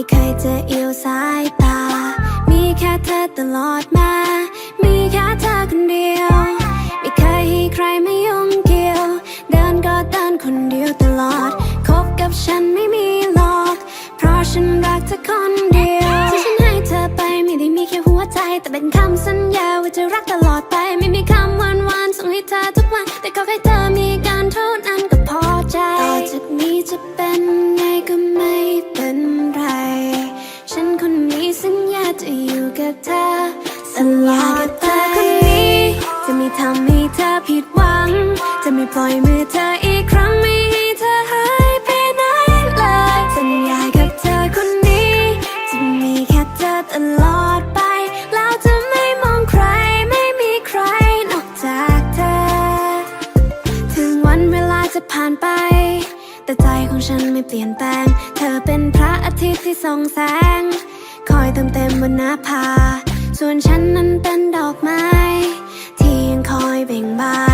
ไม่เคยจะเอียวสายตา มีแค่เธอตลอดมา มีแค่เธอคนเดียว ไม่เคยให้ใครม จะอยู่กับเธอสัญญากับเธอคนนี้ จะไม่ทำให้เธอผิดหวัง จะไม่ปล่อยมือเธออีกครั้งไม่ให้เธอหายไปไหนเลยสัญญากับเธอคนนี้ จะมีแค่เธอตลอดไป แล้วจะไม่มองใครไม่มีใครนอกจากเธอ ถึงวันเวลาจะผ่านไปแต่ใจของฉันไม่เปลี่ยนแปลง เธอเป็นพระอาทิตย์ที่ส่องแสง ติมเต็มบนหน้าผาส่วนฉันนั้นเป็นดอกไม้ ที่ยังคอยเบ่งบาน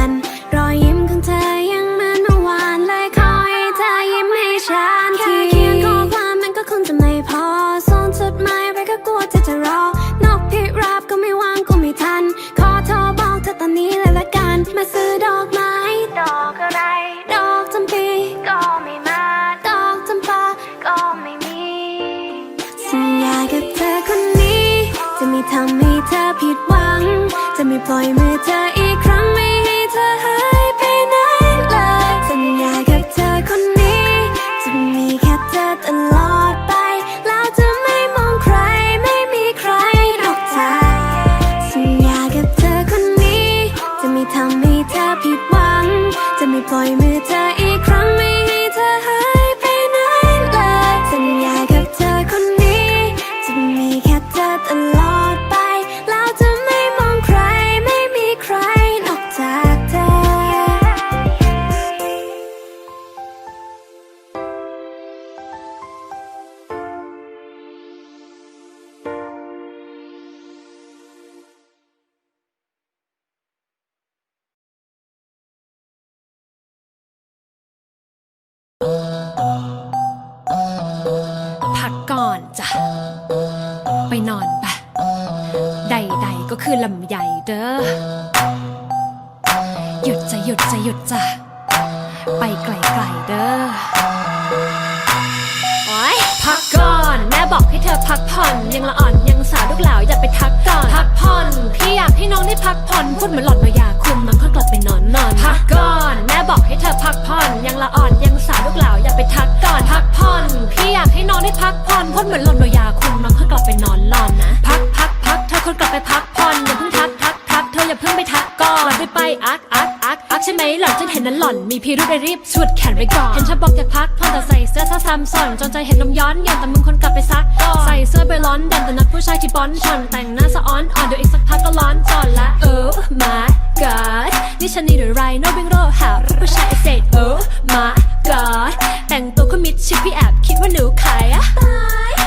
พักก่อนจ้ะ ไปนอนปะใดๆก็คือลำใหญ่เด้อ หยุดจะหยุดจะหยุดจ้ะ ไปไกลๆเด้อโอ๊ยพักก่อน แม่บอกให้เธอพักผ่อน ยังละอ่อนยังสาวลูกหลาวอย่าไปทักก่อน พักผ่อน พี่อยากให้น้องได้พักผ่อนพูดเหมือนหล่อนมายาคุมน้องก็กลับไปนอนนอน พักก่อน แม่บอกให้เธอ นั้นหล่อนมีพิรุธเลยรีบชุดแขนไว้ก่อน เห็นเธอบอกอยากพักผ่อนแต่ใส่เสื้อซ้ำซ้ำจนใจเห็นนมย้อนยันแต่มึงคนกลับไปซักก่อนใส่เสื้อเบลอนดันแต่นัดผู้ชายที่บอนชอนแต่งหน้าสะอ้อนอ่อนเดี๋ยวอีกสักพักก็ร้อนจอนละ Oh my god นี่ฉันนี่หรือไรโนบิงโรหาผู้ชายเศษ Oh my god แต่งตัวก็มิดชิดพี่แอบคิดว่าหนูขายอะ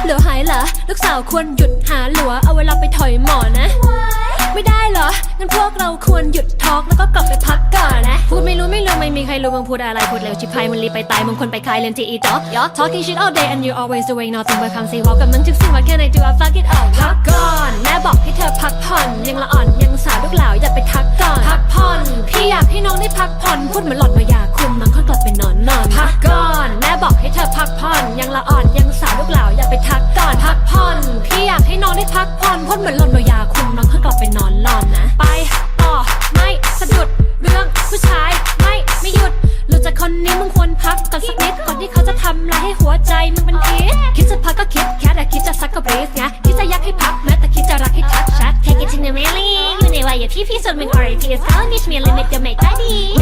เหลือหายเหรอลูกสาวควรหยุดหาหลัวเอาเวลาไปถอยหมอนะ ไม่ได้เหรอ งั้นพวกเราควรหยุดทอล์กแล้วก็กลับไปพักก่อนนะ พูดไม่รู้ไม่รู้ไม่มีใครรู้มึงพูดอะไร พูดเร็วชิบหายมึงรีบไปตายมึงควรไปคลายเรียนที่อีจ๊อกยอ talking shit all day and you always doing nothing but come say welcome มันทุกสิ่ง what can I do I fuck it up พักก่อน แม่บอกให้เธอพักผ่อน ยังละอ่อนยังสาวลูกหลาวอย่าไปทักก่อน พักผ่อน พี่อยากให้น้องได้พักผ่อน พูดเหมือนหลอนมายาก คุมน้องก็กลับไปนอนนอนพักก่อน แม่บอกให้เธอพักผ่อน ยังละอ่อนยังสาวลูกเหล่าอย่าไปทักก่อนพักผ่อนพี่อยากให้น้องได้พักผ่อนพูดเหมือนหล่อนยาคุมน้องก็กลับไปนอนนอนนะ ไปต่อไม่สะดุดเรื่องผู้ชายไม่ไม่หยุดหลุดจากคนนี้มึงควรพักก่อนสักนิดก่อนที่เขาจะทำลายให้หัวใจมึงเป็นพิษคิดจะพักก็คิดแค่แต่คิดจะซักก็บรีสไงคิดจะยักให้พักแม้แต่คิดจะรักให้ทักชัด Take it to the rally อยู่ในวัยอย่าพี่พี่ส่วนมึง RIP is calling me มี limit จะไ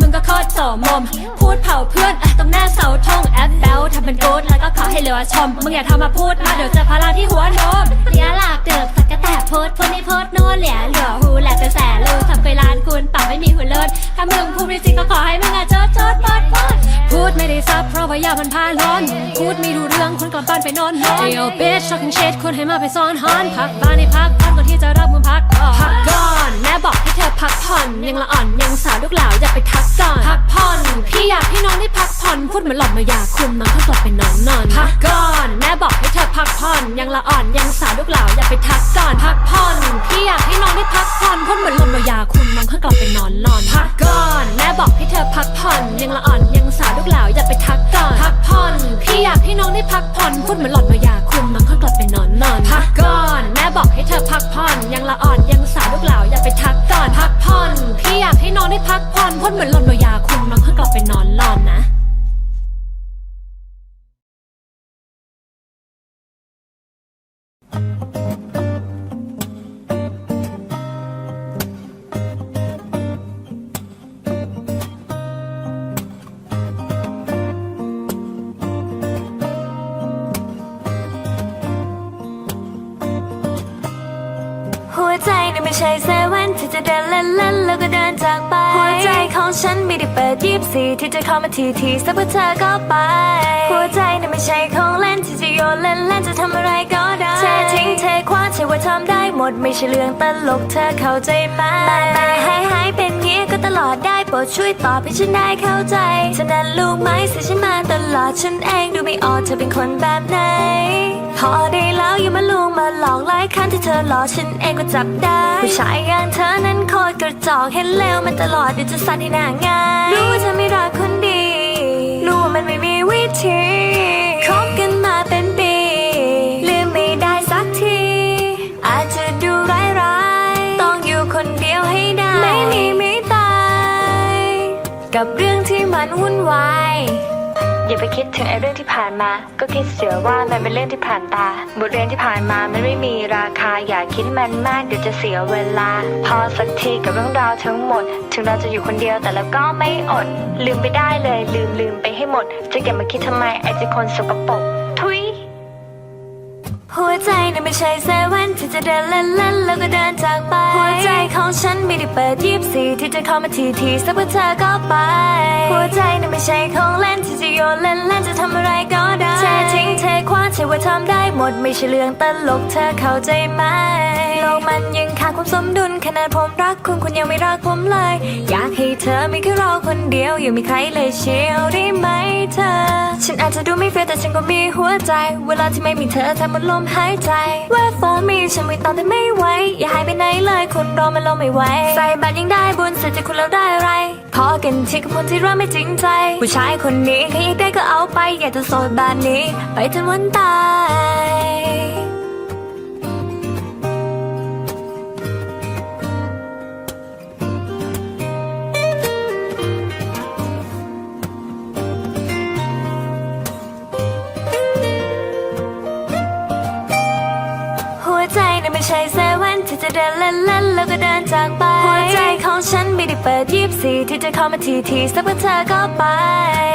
มึงก็โคตรโสมม พูดเผาเพื่อนอะตรงหน้าเสาธงแอปเบลทำเป็นโกดแล้วก็ขอให้เหลือชม มึงอย่าทำมาพูดมาเดี๋ยวเจะพาราที่หัวโนมเลี้ยหลากเดือกสักกะแตกโพดพูดในโพดโน่นเหลียเหลือหูแหลกแต่แสลูทำเคยลานคุณปากไม่มีหัวเลิศถ้ามึงพูดไม่จริงก็ขอให้มึงอะโจดโจดปอดปอดพูดไม่ได้ซับเพราะว่ายามันพาร้อน พูดไม่รู้เรื่องคนกลับบ้านไปนอนนอนเอลเบสช็อกกิ้งเชดคนให้มาไปซ้อนฮอนพักบ้านในพักผ่อนก่อนที่จะรับมือพักก่อนพักก่อนแม่บอกให้ เธอพักผ่อนยังละอ่อนยังสาวลูกหลาวอย่าไปทักก่อนพักผ่อนพี่อยากให้น้องได้พักผ่อนพูดเหมือนหล่อนมายาคุมน้องก็กลับไปนอนนอนพักก่อนแม่บอกให้เธอพักผ่อนยังละอ่อนยังสาวลูกหลาวอย่าไปทักก่อนพักผ่อนพี่อยากให้น้องได้พักผ่อนพูดเหมือนหล่อนมายาคุมน้องก็กลับไปนอนนอนพักก่อนแม่บอกให้เธอพักผ่อนยังละอ่อนยังสาวลูกหลาวอย่าไปทักก่อนพักผ่อนพี่อยากให้น้องได้พักผ่อนพูดเหมือนหล่อนมายาคุมน้องก็กลับไปนอนนอนพักก่อนแม่บอกให้เธอพักผ่อนยังละอ่อนยังสาวลูกหลาวอย่าไปทักก่อนพักผ่อน พี่อยากให้น้องได้พักผ่อนพ่นเหมือนหล่อนมายาคุมน้องก็กลับไปนอนหลอนนะ เว่นที่จะเดินเล่นเล่นๆแล้วก็เดินจากไป หัวใจของฉันไม่ได้เปิดยีบสี่ที่จะเข้ามาทีทีสักพักเธอก็ไป หัวใจนี่ไม่ใช่ของเล่นที่จะโยนเล่นเล่นๆจะทำอะไรก็ได้เททิ้งเทคว้าใช่ว่าทำได้หมดไม่ใช่เรื่องตลกเธอเข้าใจไหมแต่แต่ให้หายเป็นเงี้ยก็ตลอดได้โปรดช่วยตอบให้ฉันได้เข้าใจฉะนั้นลูกไม้ใส่ฉันมาตลอดฉันเองดูไม่ออกเธอเป็นคนแบบไหนพอได้แล้วอย่ามาลวงมาหลอกหลายครั้งที่เธอหลอกฉันเองก็จับได้ผู้ชายอย่างเธอนั้นโคตรกระจอกเห็นแล้วมันตลอดเดี๋ยวจะสั่นให้หน้าง่ายรู้ว่าเธอไม่รักคนดี รู้ว่ามันไม่มีวิธีคบกันมาเป็น คิดถึงไอ้เรื่องที่ผ่านมา ก็คิดเสียว่ามันเป็นเรื่องที่ผ่านตา บทเรียนที่ผ่านมามันไม่มีราคาอย่าคิดมันมากเดี๋ยวจะเสียเวลา พอสักทีกับเรื่องราวทั้งหมด ถึงเราจะอยู่คนเดียวแต่เราก็ไม่อด ลืมไปได้เลยลืมลืมไปให้หมด จะเก็บมาคิดทำไมไอ้เจ้าคนสกปรก ใจนี่ไม่ใช่เซเว่นที่จะเดินเล่นเล่นๆแล้วก็เดินจากไป หัวใจของฉันไม่ได้เปิดยีบสี่ที่จะเข้ามาทีทีสักพักเธอก็ไป หัวใจนี่ไม่ใช่ของเล่นที่จะโยนเล่นเล่นๆจะทำอะไรก็ได้ เทคว้าใช่ว่าทำได้หมดไม่ใช่เรื่องตลกเธอเข้าใจไหมโลกมันยังขาดความสมดุลขนาดผมรักคุณคุณยังไม่รักผมเลย อยากให้เธอมีแค่เราคนเดียวยังมีใครเลยเชียวได้ไหมเธอ ฉันอาจจะดูไม่เฟียแต่ฉันก็มีหัวใจ เวลาที่ไม่มีเธอทบหมดลมหายใจ Wait for me ฉันไม่ตอบแต่ไม่ไหวอย่าหายไปไหนเลยคนรอมันรอไม่ไหวใส่บัตรยังได้บุญเสร็จจากคุณแล้วได้อะไร อกันที่กับคนที่รักไม่จริงใจ ผู้ชายคนนี้ใครอยากได้ก็เอาไป อยากจะโสดแบบนี้ ไปจนวันตายหัวใจนี่ไม่ใช่เซเว่นที่จะเดินเล่นๆแล้วก็เดินจากไป ใจของฉันไม่ได้เปิดยีบสี่ที่จะเข้ามาทีทีสักพักเธอก็ไป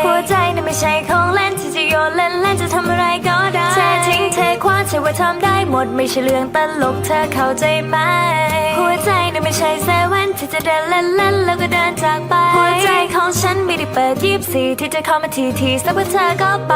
หัวใจนี่ไม่ใช่ของเล่นที่จะโยนเล่นเล่นๆจะทำอะไรก็ได้เททิ้งเทคว้าใช่ว่าทำได้หมดไม่ใช่เรื่องตลกเธอเข้าใจไหม หัวใจนี่ไม่ใช่เซเว่นที่จะเดินเล่นเล่นๆแล้วก็เดินจากไป หัวใจของฉันไม่ได้เปิดยีบสี่ที่จะเข้ามาทีทีสักพักเธอก็ไป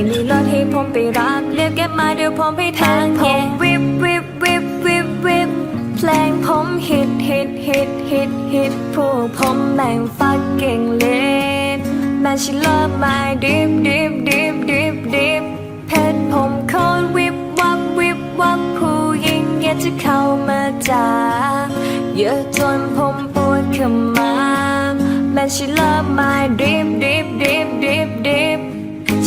ม่มีรถให้ผมไปรับเรียกแก็บมาเดี๋ยวผมไปทางผมวิบวิบวิบวิบวิบเพลงผมฮิตฮิตฮิตฮิตฮิตพวกผมแม่งฟักเก่งเล่นแม่ฉันเลิฟมาดิบดิบดิบดิบดิบเพชรผมโคนวิบวับวิบวับผู้หญิงอยากจะเข้ามาจ้าเยอะจนผมปวดขมาแม่ฉันเลิฟมาดิบดิบดิบดิบดิบ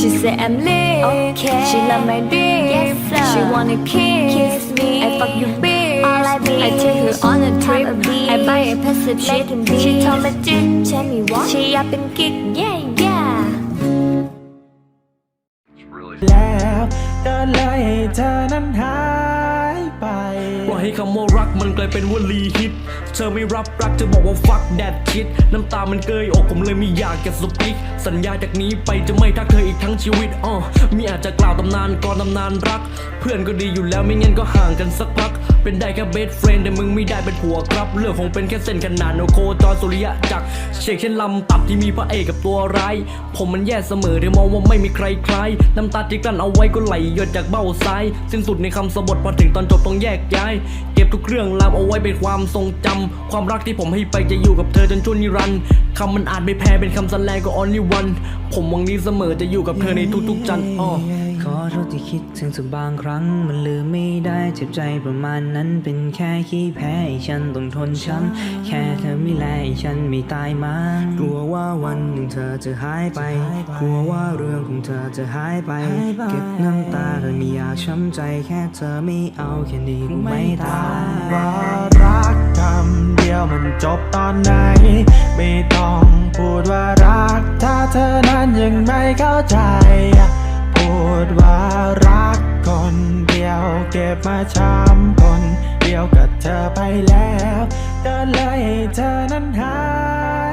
She said I'm lit. Okay. She love my dick. Yes, sir. She wanna kiss, Kiss me. I fuck you bitch. All I be I take her on a trip. Have a beat. I buy a passive shit. Making beats. She told me jit. Tell me what? She up in kick. Yeah yeah แล้วก็เลยให้เธอนั้นหาย ไปว่าให้คำว่ารักมันกลายเป็นวลีฮิต เธอไม่รับรักเธอบอกว่า fuck that shit น้ำตามันเกยอกผมเลยไม่อยากจะสปิกสัญญาจากนี้ไปจะไม่ทักเธออีกทั้งชีวิตอ๋อมีอาจจะกล่าวตำนานก่อนตำนานรัก เพื่อนก็ดีอยู่แล้วไม่งั้นก็ห่างกันสักพัก เป็นได้แค่เบสเฟรนแต่มึงไม่ได้เป็นผัวครับ เรื่องคงเป็นแค่เส้นขนานโอโคจรสุริยะจักรเชกเช่นลำตับที่มีพระเอกกับตัวร้าย ผมมันแย่เสมอเดี๋ยวมองว่าไม่มีใครคล้าย น้ำตาที่กลั้นเอาไว้ก็ไหลหยดจากเบ้าซ้าย สิ้นสุดในคำสบทพอถึงตอนจบต้องแยกย้าย เก็บทุกเรื่องราวเอาไว้เป็นความทรงจำความรักที่ผมให้ไปจะอยู่กับเธอจนชั่วนิรันดร์คำมันอาจไม่แพ้เป็นคำสแลงก็ only one ผมหวังดีเสมอจะอยู่กับเธอในทุกๆจันทร์อ้อ ขอโทษที่คิดถึงสักบางครั้ง มันลืมไม่ได้เจ็บใจประมาณนั้นเป็นแค่ขี้แพ้ให้ฉันต้องทนช้ำแค่เธอไม่แลให้ฉันไม่ตายมากลัวว่าวันหนึ่งเธอจะหายไป กลัวว่าเรื่องของเธอจะหายไป เก็บน้ำตาแต่ไม่อยากช้ำใจแค่เธอไม่เอาแค่นี้กูไม่ตายว่ารักคำเดียวมันจบตอนไหน ไม่ต้องพูดว่ารัก ถ้าเธอนั้นยังไม่เข้าใจพู ดว่ารักคนเดียวเก็บมาช้ำคนเดียวกับเธอไปแล้วก็เลยให้เธอนั้นหาย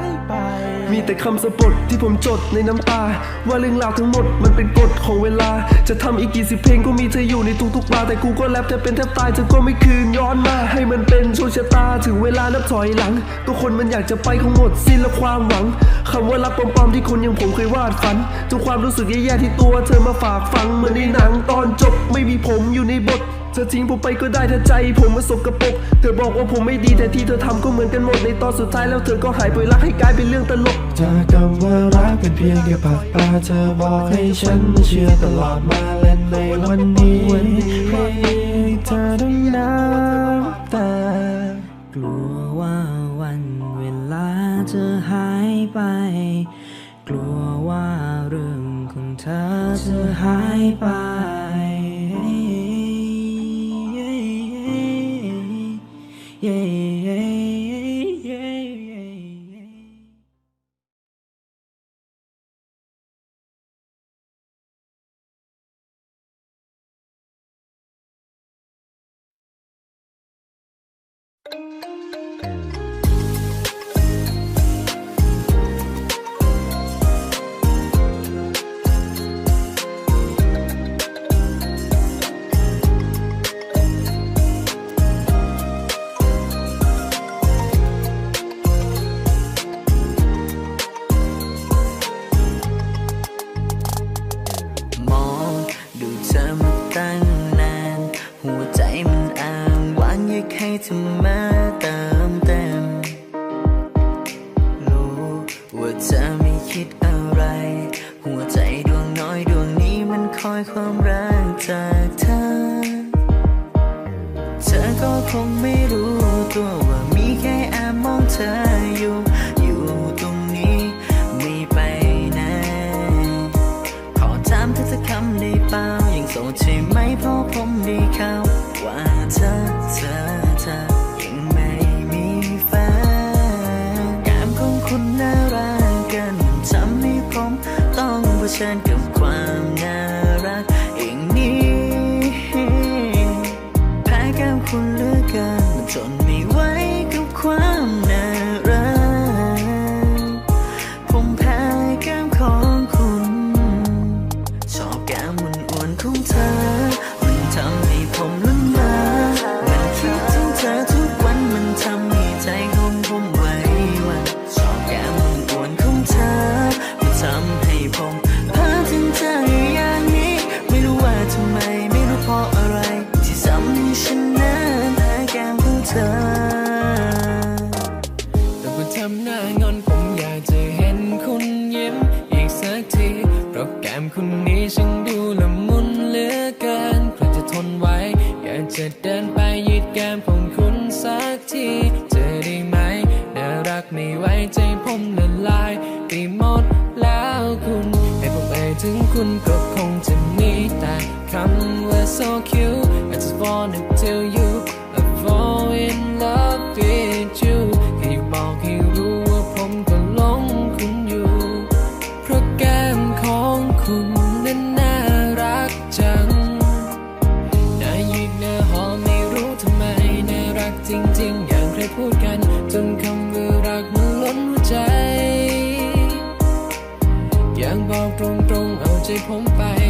มีแต่คำสะบทที่ผมจดในน้ำตา ว่าเรื่องราวทั้งหมดมันเป็นกฎของเวลา จะทำอีกกี่สิบเพลงก็มีเธออยู่ในทุกๆบาแต่กูก็แรปแทบเป็นแทบตายเธอก็ไม่คืนย้อนมาให้มันเป็นโชคชะตาถึงเวลานับถอยหลังก็คนมันอยากจะไปคงหมดสิ้นและความหวังคำว่ารักปลอมๆที่คนอย่างผมเคยวาดฝันทุกความรู้สึกแย่ๆที่ตัวเธอมาฝากฟังเหมือนในหนังตอนจบไม่มีผมอยู่ในบท เธอทิ้งผมไปก็ได้ถ้าใจผมมาสกปรกเธอบอกว่าผมไม่ดีแต่ที่เธอทำก็เหมือนกันหมดในตอนสุดท้ายแล้วเธอก็หายไปรักให้กลายเป็นเรื่องตลกจากคำว่ารักเป็นเพียงแค่ปากปลาเธอบอกให้ฉันเชื่อตลอดมาเล่นในวันนี้ให้เธอต้องน้ำตากลัวว่าวันเวลาจะหายไป กลัวว่าเรื่องของเธอจะหายไป ไม่ไว้ใจผมละลายไปหมดแล้วคุณให้ผมไอถึงคุณก็คงจะมีแต่คำว่า so cute I just wanna tell you Bye.